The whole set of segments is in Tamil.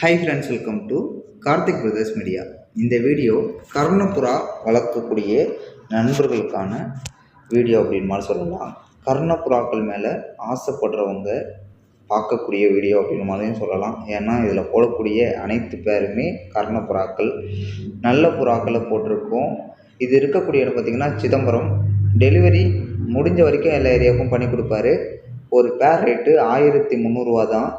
Hi friends welcome to Karthik brothers media இந்த வீடியோ கர்ணப்புறா வளர்க்கக்கூடிய நண்பர்களுக்கான வீடியோ அப்படின்னு மாதிரி சொல்லலாம். கர்ணப்புறாக்கள் மேலே ஆசைப்படுறவங்க பார்க்கக்கூடிய வீடியோ அப்படின்னு மாதிரியும் சொல்லலாம். ஏன்னா இதில் போடக்கூடிய அனைத்து பேருமே கர்ணப்புறாக்கள் நல்ல புறாக்களை போட்டிருக்கோம். இது இருக்கக்கூடிய இடம் பார்த்திங்கன்னா சிதம்பரம். டெலிவரி முடிஞ்ச வரைக்கும் எல்லா ஏரியாவுக்கும் பண்ணி கொடுப்பாரு. ஒரு பேர் ரேட்டு ஆயிரத்தி முந்நூறுரூவா தான்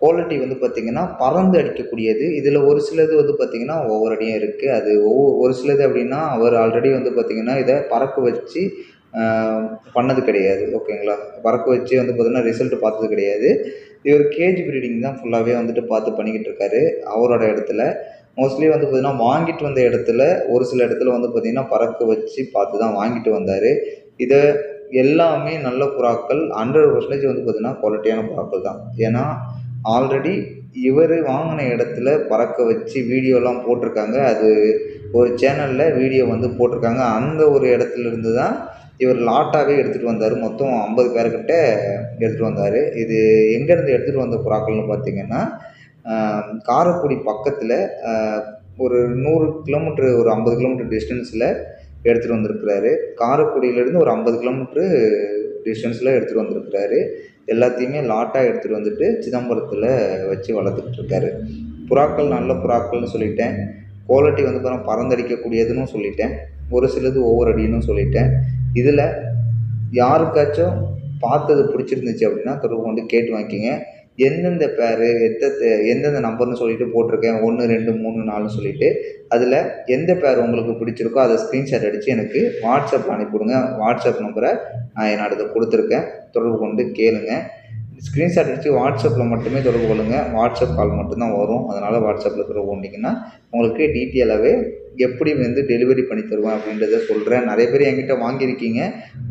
குவாலிட்டி வந்து பார்த்திங்கன்னா பறந்து அடிக்கக்கூடியது. இதில் ஒரு சிலது வந்து பார்த்திங்கன்னா ஒவ்வொரு அடியும் இருக்குது அது ஒவ்வொரு ஒரு சிலது அப்படின்னா அவர் ஆல்ரெடி வந்து பார்த்திங்கன்னா இதை பறக்க வச்சு பண்ணது கிடையாது. ஓகேங்களா பறக்க வச்சு வந்து பார்த்திங்கன்னா ரிசல்ட் பார்த்தது கிடையாது. இவர் கேஜ் ப்ரீடிங் தான் ஃபுல்லாகவே வந்துட்டு பார்த்து பண்ணிக்கிட்டு இருக்காரு. அவரோட இடத்துல. மோஸ்ட்லி வந்து பார்த்திங்கன்னா வாங்கிட்டு வந்த இடத்துல ஒரு சில இடத்துல வந்து பார்த்திங்கன்னா பறக்க வச்சு பார்த்து தான் வாங்கிட்டு வந்தார். இதை எல்லாமே நல்ல புறாக்கள் ஹண்ட்ரட் பர்சன்டேஜ் வந்து பார்த்திங்கன்னா குவாலிட்டியான புறாக்கள் தான். ஏன்னா ஆல்ரெடி இவர் வாங்கின இடத்துல பறக்க வச்சு வீடியோலாம் போட்டிருக்காங்க. அது ஒரு சேனலில் வீடியோ வந்து போட்டிருக்காங்க. அந்த ஒரு இடத்துல இருந்து தான் இவர் லாட்டாகவே எடுத்துகிட்டு வந்தார். மொத்தம் ஐம்பது பேர்கிட்ட எடுத்துகிட்டு வந்தார். இது எங்கேருந்து எடுத்துகிட்டு வந்த புறாக்கள்னு பார்த்தீங்கன்னா காரைக்குடி பக்கத்தில் ஒரு நூறு கிலோமீட்ரு ஒரு ஐம்பது கிலோமீட்டர் டிஸ்டன்ஸில் எடுத்துகிட்டு வந்திருக்கிறாரு. காரைக்குடியிலேருந்து ஒரு ஐம்பது கிலோமீட்ரு டிஸ்டன்ஸில் எடுத்துகிட்டு வந்திருக்கிறாரு. எல்லாத்தையுமே லாட்டாக எடுத்துகிட்டு வந்துட்டு சிதம்பரத்தில் வச்சு வளர்த்துக்கிட்டு இருக்காரு. புறாக்கள் நல்ல புறாக்கள்னு சொல்லிட்டேன். குவாலிட்டி வந்து பார்த்தா பறந்தடிக்கக்கூடியதுன்னு சொல்லிட்டேன். ஒரு சிலது ஒவ்வொரு அடின்னு சொல்லிட்டேன். இதில் யாருக்காச்சும் பார்த்தது பிடிச்சிருந்துச்சு அப்படின்னா தொடர்பு கொண்டு கேட்டு வாங்கிக்கிங்க. எந்தெந்த பேரு எந்த எந்தெந்த நம்பர்னு சொல்லிட்டு போட்டிருக்கேன். ஒன்று ரெண்டு மூணு நாலுன்னு சொல்லிட்டு. அதில் எந்த பேர் உங்களுக்கு பிடிச்சிருக்கோ அதை ஸ்க்ரீன்ஷாட் அடித்து எனக்கு வாட்ஸ்அப்பில் அனுப்பிவிடுங்க. வாட்ஸ்அப் நம்பரை நான் என்னோட இதை கொடுத்துருக்கேன். தொடர்பு கொண்டு கேளுங்க. ஸ்க்ரீன்ஷாட் அடித்து வாட்ஸ்அப்பில் மட்டுமே தொடர்பு கொள்ளுங்கள் வாட்ஸ்அப் கால் மட்டும்தான் வரும். அதனால் வாட்ஸ்அப்பில் தொடர்பு கொண்டீங்கன்னா உங்களுக்கு டீட்டெயிலாகவே எப்படி வந்து டெலிவரி பண்ணி தருவேன் அப்படின்றத சொல்கிறேன் நிறைய பேர் என்கிட்ட வாங்கியிருக்கீங்க.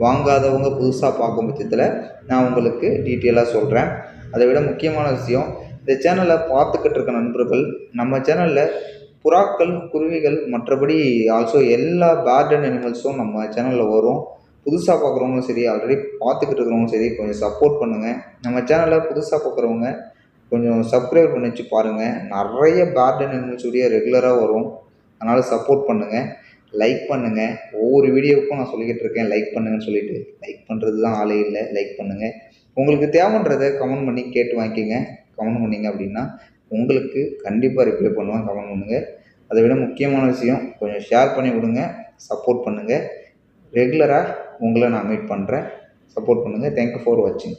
வாங்காதவங்க புதுசாக பார்க்கும் பட்சத்தில் நான் உங்களுக்கு டீட்டெயிலாக சொல்கிறேன் அதை விட முக்கியமான விஷயம் இந்த சேனலை பார்த்துக்கிட்டு இருக்க நண்பர்கள் நம்ம சேனலில் புறாக்கள் குருவிகள் மற்றபடி ஆல்சோ எல்லா பேர்டன் அனிமல்ஸும் நம்ம சேனலில் வரும். புதுசாக பார்க்குறவங்களும் சரி ஆல்ரெடி பார்த்துக்கிட்டு இருக்கிறவங்களும் சரி கொஞ்சம் சப்போர்ட் பண்ணுங்கள் நம்ம சேனலை புதுசாக பார்க்குறவங்க கொஞ்சம் சப்ஸ்கிரைப் பண்ணி வச்சு பாருங்கள் நிறைய பேர்டன் அண்ட் அனிமல்ஸ் ரெகுலராக வரும். அதனால் சப்போர்ட் பண்ணுங்கள் லைக் பண்ணுங்கள் ஒவ்வொரு வீடியோவுக்கும் நான் சொல்லிக்கிட்டு இருக்கேன் லைக் பண்ணுங்கன்னு சொல்லிட்டு. லைக் பண்ணுறது தான் ஆளே இல்லை. லைக் பண்ணுங்கள் உங்களுக்கு தேவைன்றதை கமெண்ட் பண்ணி கேட்டு வாங்கிக்கோங்க. கமெண்ட் பண்ணிங்க அப்படின்னா உங்களுக்கு கண்டிப்பாக ரிப்ளை பண்ணுவேன் கமெண்ட் பண்ணுங்கள் அதை விட முக்கியமான விஷயம் கொஞ்சம் ஷேர் பண்ணி விடுங்க சப்போர்ட் பண்ணுங்கள் ரெகுலராக உங்களை நான் மீட் பண்ணுறேன் சப்போர்ட் பண்ணுங்கள் தேங்க்யூ ஃபார் வாட்சிங்